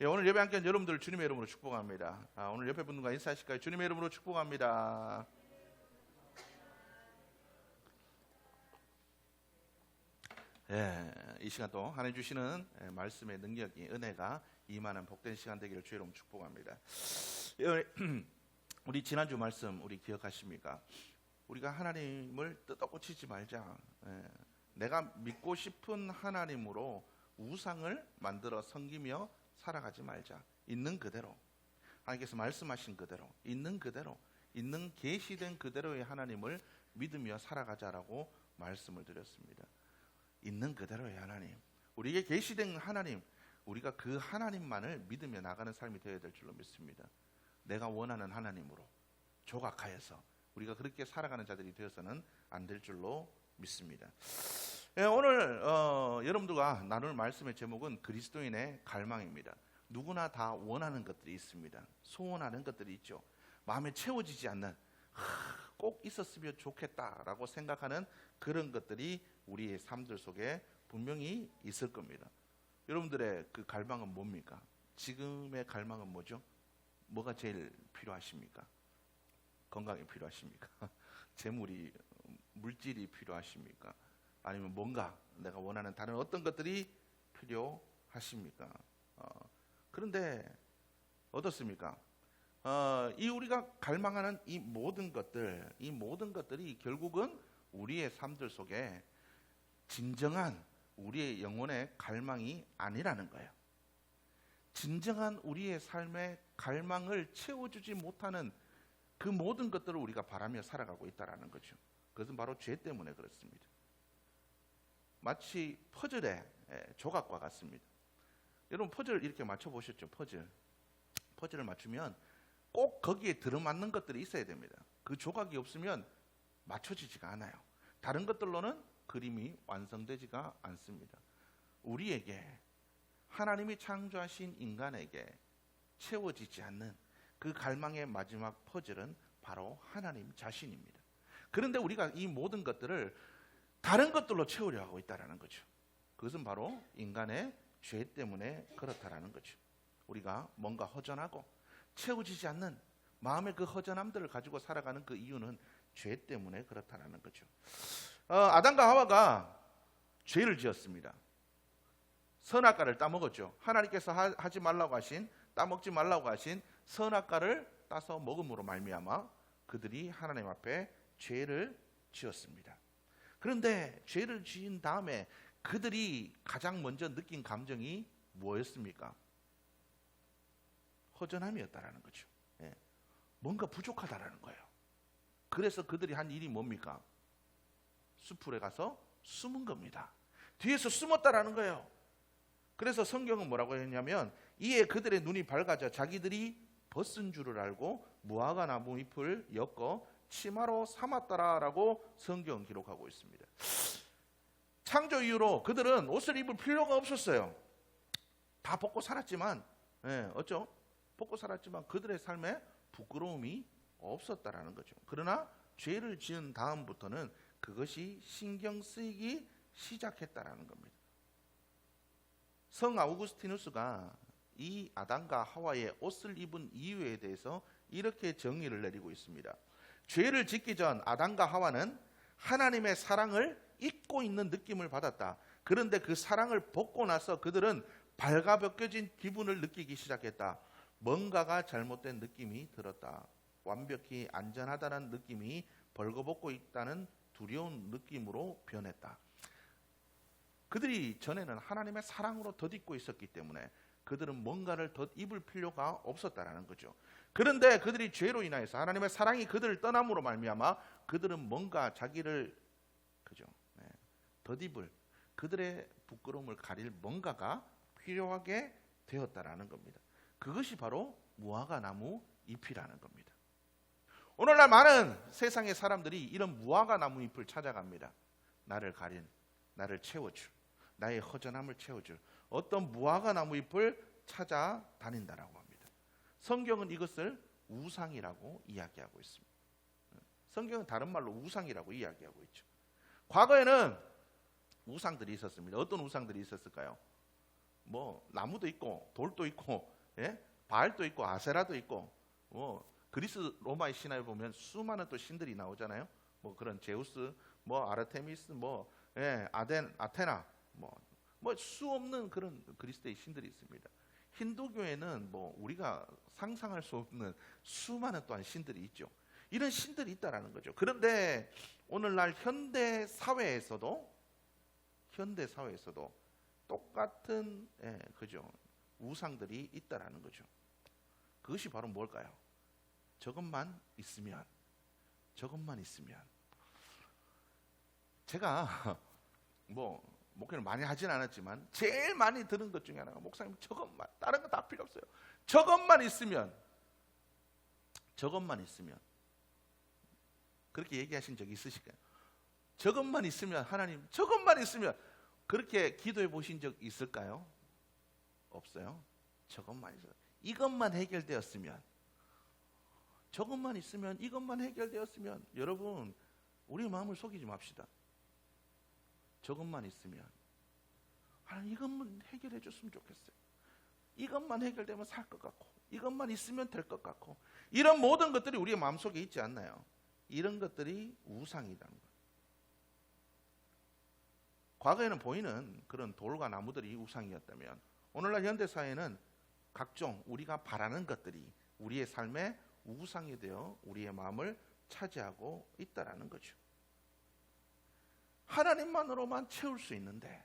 예, 오늘 예배 함께한 여러분들 주님의 이름으로 축복합니다. 아, 오늘 옆에 분들과 인사하실까요? 주님의 이름으로 축복합니다. 예, 이 시간 또 하나님 주시는 예, 말씀의 능력이 은혜가 이만한 복된 시간 되기를 주의 이름 축복합니다. 예, 우리 지난주 말씀 우리 기억하십니까? 우리가 하나님을 뜯어고치지 말자. 예, 내가 믿고 싶은 하나님으로 우상을 만들어 섬기며 살아가지 말자. 있는 그대로 하나님께서 말씀하신 그대로 있는 그대로 있는 계시된 그대로의 하나님을 믿으며 살아가자라고 말씀을 드렸습니다. 있는 그대로의 하나님, 우리에게 계시된 하나님, 우리가 그 하나님만을 믿으며 나가는 삶이 되어야 될 줄로 믿습니다. 내가 원하는 하나님으로 조각하여서 우리가 그렇게 살아가는 자들이 되어서는 안 될 줄로 믿습니다. 예, 오늘 어, 여러분들과 나눌 말씀의 제목은 그리스도인의 갈망입니다. 누구나 다 원하는 것들이 있습니다. 소원하는 것들이 있죠. 마음에 채워지지 않는 하, 꼭 있었으면 좋겠다라고 생각하는 그런 것들이 우리의 삶들 속에 분명히 있을 겁니다. 여러분들의 그 갈망은 뭡니까? 지금의 갈망은 뭐죠? 뭐가 제일 필요하십니까? 건강이 필요하십니까? 재물이 물질이 필요하십니까? 아니면 뭔가 내가 원하는 다른 어떤 것들이 필요하십니까? 어, 그런데 어떻습니까? 어, 이 우리가 갈망하는 이 모든 것들, 이 모든 것들이 결국은 우리의 삶들 속에 진정한 우리의 영혼의 갈망이 아니라는 거예요. 진정한 우리의 삶의 갈망을 채워주지 못하는 그 모든 것들을 우리가 바라며 살아가고 있다라는 거죠. 그것은 바로 죄 때문에 그렇습니다. 마치 퍼즐의 예, 조각과 같습니다. 여러분 퍼즐 이렇게 맞춰 보셨죠? 퍼즐. 퍼즐을 맞추면 꼭 거기에 들어맞는 것들이 있어야 됩니다. 그 조각이 없으면 맞춰지지가 않아요. 다른 것들로는 그림이 완성되지가 않습니다. 우리에게 하나님이 창조하신 인간에게 채워지지 않는 그 갈망의 마지막 퍼즐은 바로 하나님 자신입니다. 그런데 우리가 이 모든 것들을 다른 것들로 채우려 하고 있다라는 거죠. 그것은 바로 인간의 죄 때문에 그렇다라는 거죠. 우리가 뭔가 허전하고 채워지지 않는 마음의 그 허전함들을 가지고 살아가는 그 이유는 죄 때문에 그렇다라는 거죠. 어, 아담과 하와가 죄를 지었습니다. 선악과를 따먹었죠. 하나님께서 하, 하지 말라고 하신 따먹지 말라고 하신 선악과를 따서 먹음으로 말미암아 그들이 하나님 앞에 죄를 지었습니다. 그런데 죄를 지은 다음에 그들이 가장 먼저 느낀 감정이 뭐였습니까? 허전함이었다라는 거죠. 예. 뭔가 부족하다라는 거예요. 그래서 그들이 한 일이 뭡니까? 수풀에 가서 숨은 겁니다. 뒤에서 숨었다라는 거예요. 그래서 성경은 뭐라고 했냐면 이에 그들의 눈이 밝아져 자기들이 벗은 줄을 알고 무화과 나무 잎을 엮어 치마로 삼았더라라고 성경 기록하고 있습니다. 창조 이후로 그들은 옷을 입을 필요가 없었어요. 다 벗고 살았지만, 예, 어쩌? 벗고 살았지만 그들의 삶에 부끄러움이 없었다라는 거죠. 그러나 죄를 지은 다음부터는 그것이 신경 쓰이기 시작했다라는 겁니다. 성 아우구스티누스가 이 아담과 하와의 옷을 입은 이유에 대해서 이렇게 정의를 내리고 있습니다. 죄를 짓기 전 아담과 하와는 하나님의 사랑을 잊고 있는 느낌을 받았다. 그런데 그 사랑을 벗고 나서 그들은 발가벗겨진 기분을 느끼기 시작했다. 뭔가가 잘못된 느낌이 들었다. 완벽히 안전하다는 느낌이 벌거벗고 있다는 두려운 느낌으로 변했다. 그들이 전에는 하나님의 사랑으로 덧입고 있었기 때문에 그들은 뭔가를 덧 입을 필요가 없었다라는 거죠. 그런데 그들이 죄로 인하여서 하나님의 사랑이 그들을 떠남으로 말미암아 그들은 뭔가 자기를 그죠 네, 덧입을 그들의 부끄러움을 가릴 뭔가가 필요하게 되었다라는 겁니다. 그것이 바로 무화과 나무 잎이라는 겁니다. 오늘날 많은 세상의 사람들이 이런 무화과 나무 잎을 찾아갑니다. 나를 가린, 나를 채워줄, 나의 허전함을 채워줄 어떤 무화과 나무 잎을 찾아다닌다라고 합니다. 성경은 이것을 우상이라고 이야기하고 있습니다. 성경은 다른 말로 우상이라고 이야기하고 있죠. 과거에는 우상들이 있었습니다. 어떤 우상들이 있었을까요? 뭐 나무도 있고 돌도 있고 예? 바알도 있고 아세라도 있고 뭐 그리스 로마의 신화에 보면 수많은 또 신들이 나오잖아요. 뭐 그런 제우스, 뭐 아르테미스, 뭐 예, 아덴, 아테나, 뭐, 뭐 수 없는 그런 그리스도의 신들이 있습니다. 힌두교에는 뭐 우리가 상상할 수 없는 수많은 또한 신들이 있죠. 이런 신들이 있다라는 거죠. 그런데 오늘날 현대 사회에서도 현대 사회에서도 똑같은 예, 그죠 우상들이 있다라는 거죠. 그것이 바로 뭘까요? 저것만 있으면 저것만 있으면 제가 뭐 목회를 많이 하진 않았지만 제일 많이 들은 것 중에 하나가 목사님 저것만 다른 거 다 필요 없어요. 저것만 있으면 저것만 있으면 그렇게 얘기하신 적 있으실까요? 저것만 있으면 하나님 저것만 있으면 그렇게 기도해 보신 적 있을까요? 없어요. 저것만 있어. 이것만 해결되었으면 저것만 있으면 이것만 해결되었으면 여러분 우리 마음을 속이지 맙시다. 저것만 있으면 하나님 이것만 해결해 줬으면 좋겠어요. 이것만 해결되면 살 것 같고 이것만 있으면 될 것 같고 이런 모든 것들이 우리의 마음속에 있지 않나요? 이런 것들이 우상이라는 거예요. 과거에는 보이는 그런 돌과 나무들이 우상이었다면 오늘날 현대 사회는 각종 우리가 바라는 것들이 우리의 삶의 우상이 되어 우리의 마음을 차지하고 있다라는 거죠. 하나님만으로만 채울 수 있는데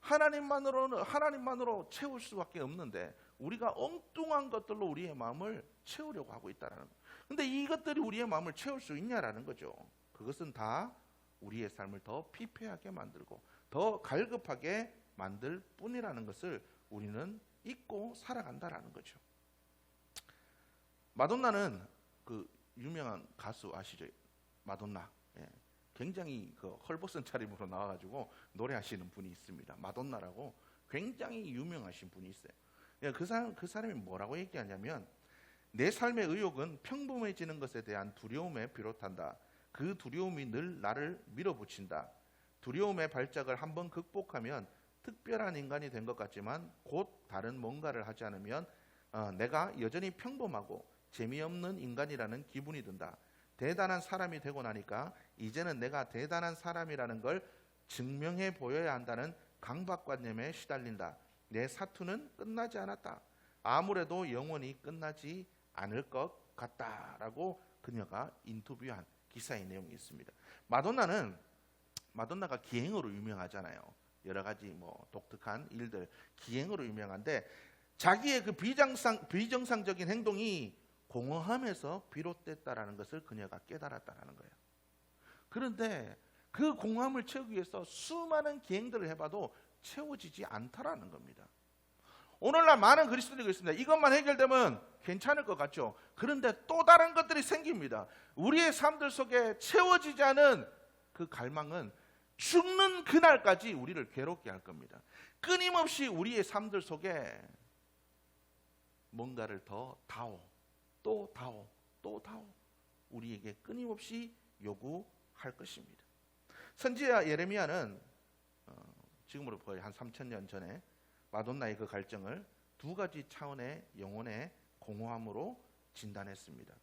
하나님만으로는 하나님만으로 채울 수밖에 없는데 우리가 엉뚱한 것들로 우리의 마음을 채우려고 하고 있다라는 거. 근데 이것들이 우리의 마음을 채울 수 있냐라는 거죠. 그것은 다 우리의 삶을 더 피폐하게 만들고 더 갈급하게 만들 뿐이라는 것을 우리는 잊고 살아간다라는 거죠. 마돈나는 그 유명한 가수 아시죠? 마돈나. 예. 굉장히 그 헐벗은 차림으로 나와가지고 노래하시는 분이 있습니다. 마돈나라고 굉장히 유명하신 분이 있어요. 예, 그 사람 그 사람이 뭐라고 얘기하냐면 내 삶의 의욕은 평범해지는 것에 대한 두려움에 비롯한다. 그 두려움이 늘 나를 밀어붙인다. 두려움의 발작을 한번 극복하면 특별한 인간이 된 것 같지만 곧 다른 뭔가를 하지 않으면 어, 내가 여전히 평범하고 재미없는 인간이라는 기분이 든다. 대단한 사람이 되고 나니까 이제는 내가 대단한 사람이라는 걸 증명해 보여야 한다는 강박관념에 시달린다. 내 사투는 끝나지 않았다. 아무래도 영원히 끝나지 않을 것 같다라고 그녀가 인터뷰한 기사의 내용이 있습니다. 마돈나는 마돈나가 기행으로 유명하잖아요. 여러 가지 뭐 독특한 일들 기행으로 유명한데 자기의 그 비정상 비정상적인 행동이 공허함에서 비롯됐다라는 것을 그녀가 깨달았다라는 거예요. 그런데 그 공허함을 채우기 위해서 수많은 기행들을 해봐도 채워지지 않다라는 겁니다. 오늘날 많은 그리스도인이 있습니다. 이것만 해결되면 괜찮을 것 같죠. 그런데 또 다른 것들이 생깁니다. 우리의 삶들 속에 채워지지 않은 그 갈망은 죽는 그날까지 우리를 괴롭게 할 겁니다. 끊임없이 우리의 삶들 속에 뭔가를 더 다오, 또 다오, 또 다오. 우리에게 끊임없이 요구할 것입니다. 선지자 예레미야는 어, 지금으로 거의 한 3천 년 전에 마돈나의 그 갈증을 두 가지 차원의 영혼의 공허함으로 진단했습니다.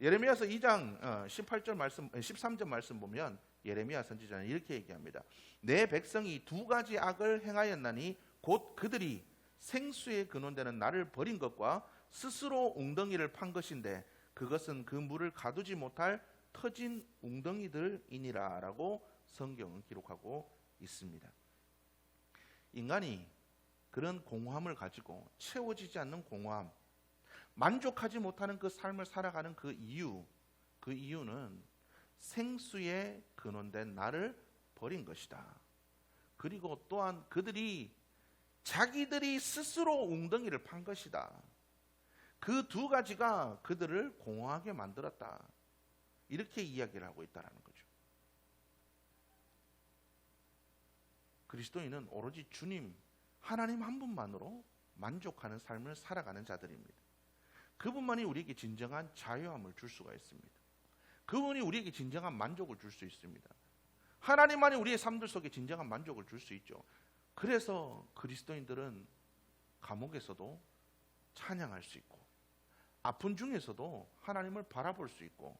예레미야서 2장 18절 말씀 13절 말씀 보면 예레미야 선지자는 이렇게 얘기합니다. 내 백성이 두 가지 악을 행하였나니 곧 그들이 생수에 근원되는 나를 버린 것과 스스로 웅덩이를 판 것인데 그것은 그 물을 가두지 못할 터진 웅덩이들이니라라고 성경은 기록하고 있습니다. 인간이 그런 공허함을 가지고 채워지지 않는 공허함, 만족하지 못하는 그 삶을 살아가는 그 이유, 그 이유는 생수에 근원된 나를 버린 것이다. 그리고 또한 그들이 자기들이 스스로 웅덩이를 판 것이다. 그 두 가지가 그들을 공허하게 만들었다. 이렇게 이야기를 하고 있다는 거죠. 그리스도인은 오로지 주님, 하나님 한 분만으로 만족하는 삶을 살아가는 자들입니다. 그분만이 우리에게 진정한 자유함을 줄 수가 있습니다. 그분이 우리에게 진정한 만족을 줄 수 있습니다. 하나님만이 우리의 삶들 속에 진정한 만족을 줄 수 있죠. 그래서 그리스도인들은 감옥에서도 찬양할 수 있고 아픈 중에서도 하나님을 바라볼 수 있고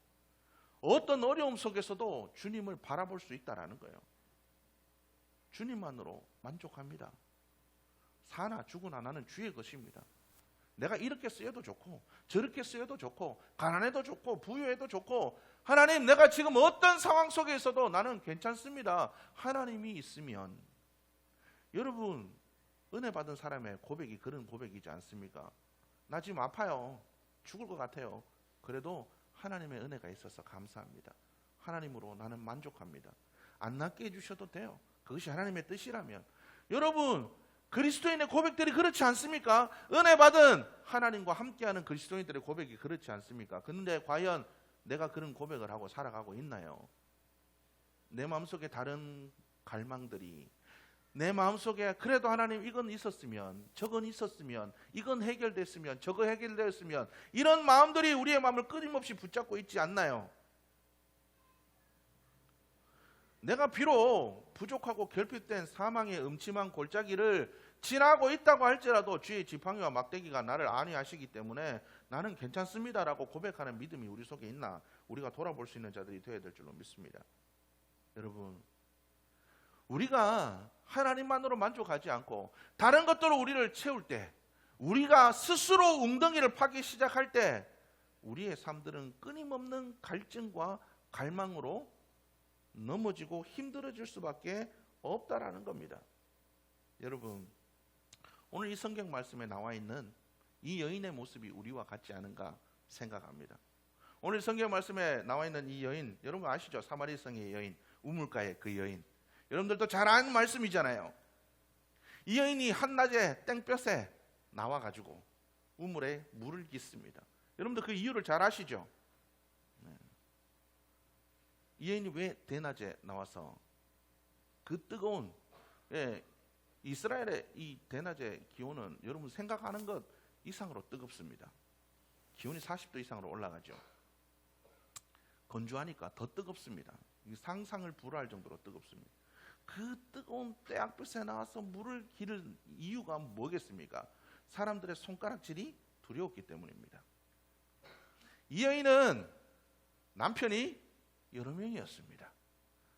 어떤 어려움 속에서도 주님을 바라볼 수 있다라는 거예요. 주님만으로 만족합니다. 사나 죽으나 나는 주의 것입니다. 내가 이렇게 쓰여도 좋고 저렇게 쓰여도 좋고 가난해도 좋고 부유해도 좋고 하나님 내가 지금 어떤 상황 속에 있어도 나는 괜찮습니다. 하나님이 있으면 여러분 은혜 받은 사람의 고백이 그런 고백이지 않습니까? 나 지금 아파요. 죽을 것 같아요. 그래도 하나님의 은혜가 있어서 감사합니다. 하나님으로 나는 만족합니다. 안 낫게 해주셔도 돼요. 그것이 하나님의 뜻이라면. 여러분, 그리스도인의 고백들이 그렇지 않습니까? 은혜 받은 하나님과 함께하는 그리스도인들의 고백이 그렇지 않습니까? 근데 과연 내가 그런 고백을 하고 살아가고 있나요? 내 마음속에 다른 갈망들이 내 마음속에 그래도 하나님 이건 있었으면 저건 있었으면 이건 해결됐으면 저거 해결되었으면 이런 마음들이 우리의 마음을 끊임없이 붙잡고 있지 않나요? 내가 비록 부족하고 결핍된 사망의 음침한 골짜기를 지나고 있다고 할지라도 주의 지팡이와 막대기가 나를 안위하시기 때문에 나는 괜찮습니다라고 고백하는 믿음이 우리 속에 있나 우리가 돌아볼 수 있는 자들이 되어야 될 줄로 믿습니다. 여러분 우리가 하나님만으로 만족하지 않고 다른 것들로 우리를 채울 때 우리가 스스로 웅덩이를 파기 시작할 때 우리의 삶들은 끊임없는 갈증과 갈망으로 넘어지고 힘들어질 수밖에 없다라는 겁니다. 여러분, 오늘 이 성경 말씀에 나와 있는 이 여인의 모습이 우리와 같지 않은가 생각합니다. 오늘 성경 말씀에 나와 있는 이 여인, 여러분 아시죠? 사마리성의 여인, 우물가의 그 여인. 여러분들도 잘 아는 말씀이잖아요. 이 여인이 한낮에 땡볕에 나와 가지고 우물에 물을 깃습니다. 여러분들 그 이유를 잘 아시죠? 이 여인이 왜 대낮에 나와서 그 뜨거운 예, 이스라엘의 이 대낮의 기온은 여러분 생각하는 것 이상으로 뜨겁습니다. 기온이 40도 이상으로 올라가죠. 건조하니까 더 뜨겁습니다. 상상을 불허할 정도로 뜨겁습니다. 그 뜨거운 때약볕에 나와서 물을 기를 이유가 뭐겠습니까? 사람들의 손가락질이 두려웠기 때문입니다. 이 여인은 남편이 여러 명이었습니다.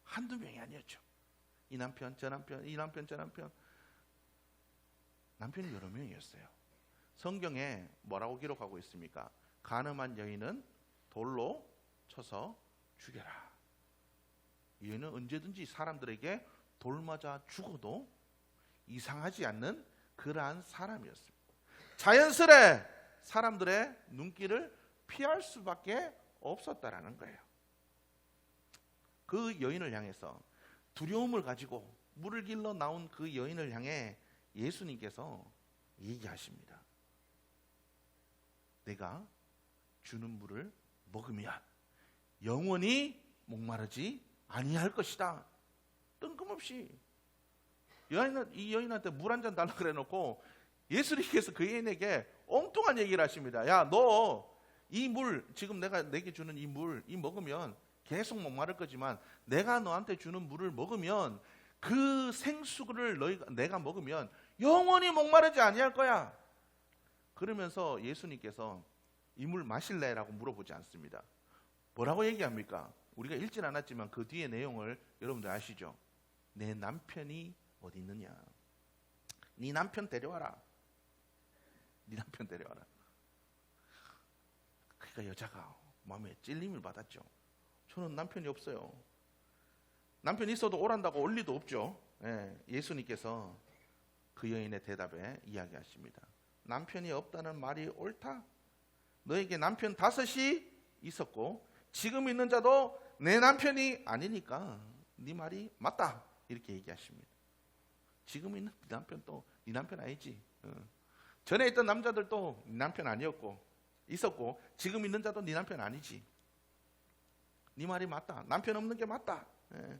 한두 명이 아니었죠. 이 남편, 저 남편, 이 남편, 저 남편. 남편이 여러 명이었어요. 성경에 뭐라고 기록하고 있습니까? 가늠한 여인은 돌로 쳐서 죽여라. 이 여인은 언제든지 사람들에게 돌 맞아 죽어도 이상하지 않는 그러한 사람이었습니다. 자연스레 사람들의 눈길을 피할 수밖에 없었다라는 거예요. 그 여인을 향해서 두려움을 가지고 물을 길러 나온 그 여인을 향해 예수님께서 얘기하십니다. 내가 주는 물을 먹으면 영원히 목마르지 아니할 것이다. 뜬금없이 여인은 이 여인한테 물 한 잔 달라 그래 놓고 예수님께서 그 여인에게 엉뚱한 얘기를 하십니다. 야, 너 이 물 지금 내가 내게 주는 이 물 이 먹으면 계속 목마를 거지만 내가 너한테 주는 물을 먹으면 그 생수를 너희가 내가 먹으면 영원히 목마르지 아니할 거야. 그러면서 예수님께서 이 물 마실래라고 물어보지 않습니다. 뭐라고 얘기합니까? 우리가 읽진 않았지만 그 뒤의 내용을 여러분들 아시죠? 내 남편이 어디 있느냐? 네 남편 데려와라. 네 남편 데려와라. 그러니까 여자가 마음에 찔림을 받았죠. 저는 남편이 없어요. 남편이 있어도 오란다고 올 리도 없죠. 예, 수님께서그 여인의 대답에 이야기하십니다. 남편이 없다는 말이 옳다. 너에게 남편 다섯이 있었고 지금 있는 자도 내 남편이 아니니까 네 말이 맞다. 이렇게 얘기하십니다. 지금 있는 네 남편 또 네 남편 아니지. 어. 전에 있던 남자들도 네 남편 아니었고 있었고 지금 있는 자도 네 남편 아니지. 네 말이 맞다. 남편 없는 게 맞다. 예.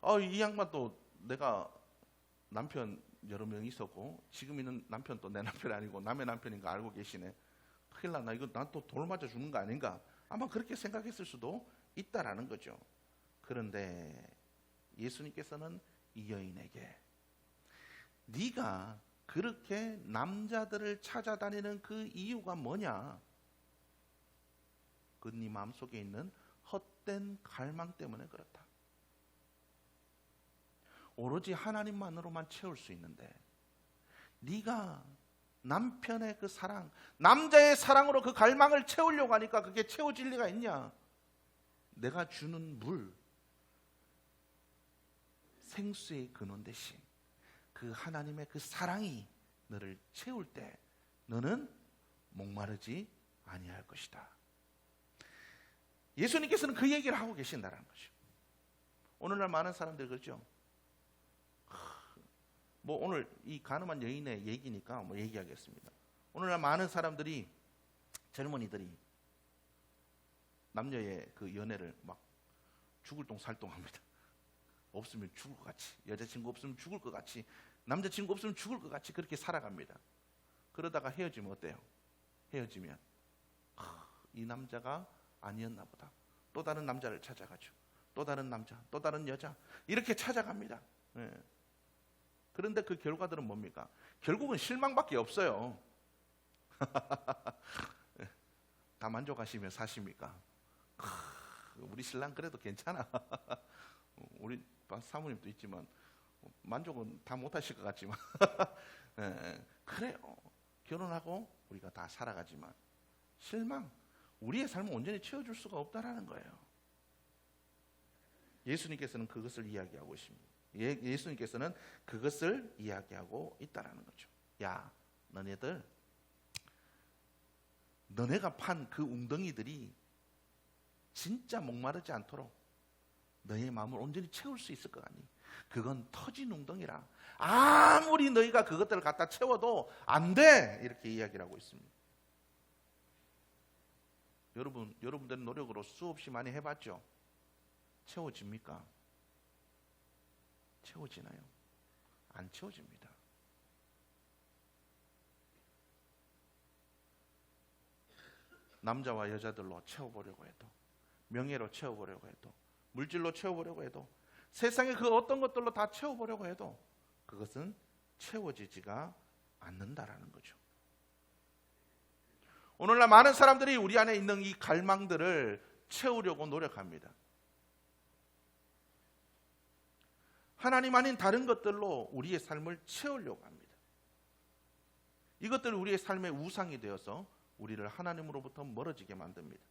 어, 이 양반 또 내가 남편 여러 명 있었고 지금 있는 남편 또내 남편 아니고 남의 남편인 거 알고 계시네. 큰일 났나 이거 난 또 돌 맞아 주는 거 아닌가? 아마 그렇게 생각했을 수도 있다라는 거죠. 그런데 예수님께서는 이 여인에게 네가 그렇게 남자들을 찾아다니는 그 이유가 뭐냐? 그네 마음속에 있는 헛된 갈망 때문에 그렇다. 오로지 하나님만으로만 채울 수 있는데 네가 남편의 그 사랑, 남자의 사랑으로 그 갈망을 채우려고 하니까 그게 채워질 리가 있냐? 내가 주는 물, 생수의 근원 대신 그 하나님의 그 사랑이 너를 채울 때 너는 목마르지 아니할 것이다. 예수님께서는 그 얘기를 하고 계신다는 거죠. 오늘날 많은 사람들 그렇죠. 뭐 오늘 이 가늠한 여인의 얘기니까 뭐 얘기하겠습니다. 오늘날 많은 사람들이 젊은이들이 남녀의 그 연애를 막 죽을 똥 살똥합니다. 없으면 죽을 것 같이 여자친구 없으면 죽을 것 같이 남자친구 없으면 죽을 것 같이 그렇게 살아갑니다. 그러다가 헤어지면 어때요? 헤어지면 아, 이 남자가 아니었나 보다. 또 다른 남자를 찾아가죠. 또 다른 남자, 또 다른 여자 이렇게 찾아갑니다. 예. 그런데 그 결과들은 뭡니까? 결국은 실망밖에 없어요. 다 만족하시며 사십니까? 크, 우리 신랑 그래도 괜찮아. 우리 사모님도 있지만 만족은 다 못하실 것 같지만 예, 그래요. 결혼하고 우리가 다 살아가지만 실망, 우리의 삶을 온전히 채워줄 수가 없다라는 거예요. 예수님께서는 그것을 이야기하고 있습니다. 예, 예수님께서는 그것을 이야기하고 있다라는 거죠. 야, 너네들, 너네가 판 그 웅덩이들이 진짜 목마르지 않도록 너의 마음을 온전히 채울 수 있을 것 같니? 그건 터진 웅덩이라. 아무리 너희가 그것들을 갖다 채워도 안 돼! 이렇게 이야기를 하고 있습니다. 여러분, 여러분들 노력으로 수없이 많이 해봤죠? 채워집니까? 채워지나요? 안 채워집니다. 남자와 여자들로 채워보려고 해도, 명예로 채워보려고 해도, 물질로 채워보려고 해도, 세상의 그 어떤 것들로 다 채워보려고 해도, 그것은 채워지지가 않는다라는 거죠. 오늘날 많은 사람들이 우리 안에 있는 이 갈망들을 채우려고 노력합니다. 하나님 아닌 다른 것들로 우리의 삶을 채우려고 합니다. 이것들 우리의 삶의 우상이 되어서 우리를 하나님으로부터 멀어지게 만듭니다.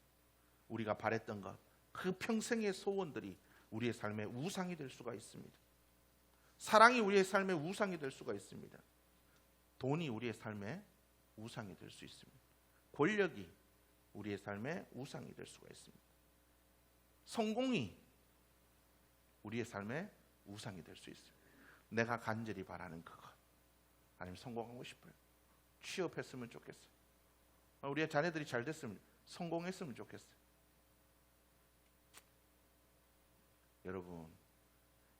우리가 바랬던 것, 그 평생의 소원들이 우리의 삶의 우상이 될 수가 있습니다. 사랑이 우리의 삶의 우상이 될 수가 있습니다. 돈이 우리의 삶의 우상이 될 수 있습니다. 권력이 우리의 삶의 우상이 될 수가 있습니다. 성공이 우리의 삶의 우상이 될 수 있어요. 내가 간절히 바라는 그것. 아니면 성공하고 싶어요. 취업했으면 좋겠어요. 우리의 자녀들이 잘 됐으면 성공했으면 좋겠어요. 여러분,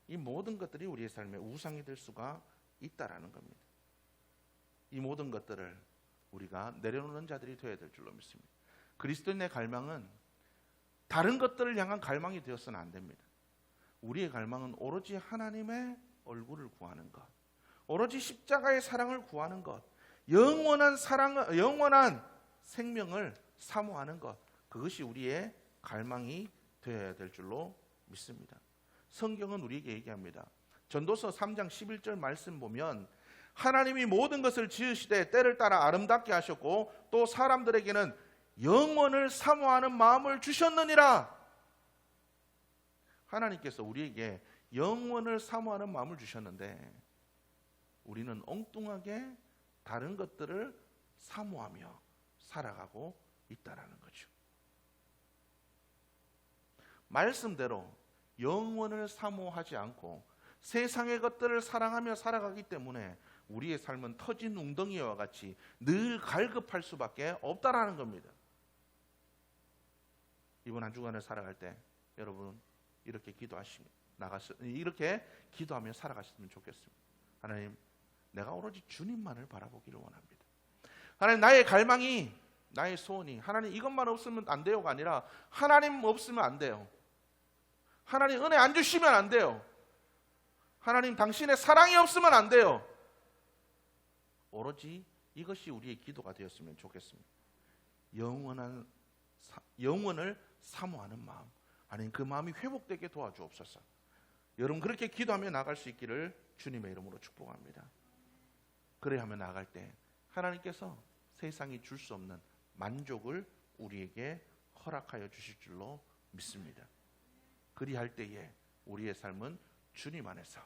이 모든 것들이 우리의 삶의 우상이 될 수가 있다라는 겁니다. 이 모든 것들을 우리가 내려놓는 자들이 되어야 될 줄로 믿습니다. 그리스도인의 갈망은 다른 것들을 향한 갈망이 되어서는 안 됩니다. 우리의 갈망은 오로지 하나님의 얼굴을 구하는 것, 오로지 십자가의 사랑을 구하는 것, 영원한 사랑, 영원한 생명을 사모하는 것, 그것이 우리의 갈망이 되어야 될 줄로 믿습니다. 성경은 우리에게 얘기합니다. 전도서 3장 11절 말씀 보면 하나님이 모든 것을 지으시되 때를 따라 아름답게 하셨고 또 사람들에게는 영원을 사모하는 마음을 주셨느니라. 하나님께서 우리에게 영원을 사모하는 마음을 주셨는데 우리는 엉뚱하게 다른 것들을 사모하며 살아가고 있다라는 거죠. 말씀대로 영원을 사모하지 않고 세상의 것들을 사랑하며 살아가기 때문에 우리의 삶은 터진 웅덩이와 같이 늘 갈급할 수밖에 없다라는 겁니다. 이번 한 주간을 살아갈 때 여러분 이렇게 기도하시며 나가서 이렇게 기도하며 살아가셨으면 좋겠습니다. 하나님, 내가 오로지 주님만을 바라보기를 원합니다. 하나님 나의 갈망이 나의 소원이 하나님 이것만 없으면 안 돼요가 아니라 하나님 없으면 안 돼요. 하나님 은혜 안 주시면 안 돼요. 하나님 당신의 사랑이 없으면 안 돼요. 오로지 이것이 우리의 기도가 되었으면 좋겠습니다. 영원한 사- 영원을 사모하는 마음. 하나님 그 마음이 회복되게 도와주옵소서. 여러분 그렇게 기도하며 나갈 수 있기를 주님의 이름으로 축복합니다. 그래야 하며 나갈 때 하나님께서 세상이 줄 수 없는 만족을 우리에게 허락하여 주실 줄로 믿습니다. 그리할 때에 우리의 삶은 주님 안에서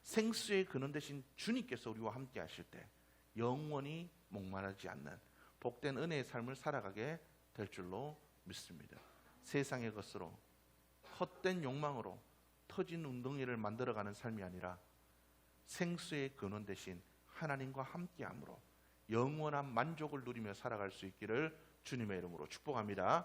생수의 근원 되신 주님께서 우리와 함께 하실 때 영원히 목마르지 않는 복된 은혜의 삶을 살아가게 될 줄로 믿습니다. 세상의 것으로 헛된 욕망으로 터진 웅덩이를 만들어가는 삶이 아니라 생수의 근원 되신 하나님과 함께함으로 영원한 만족을 누리며 살아갈 수 있기를 주님의 이름으로 축복합니다.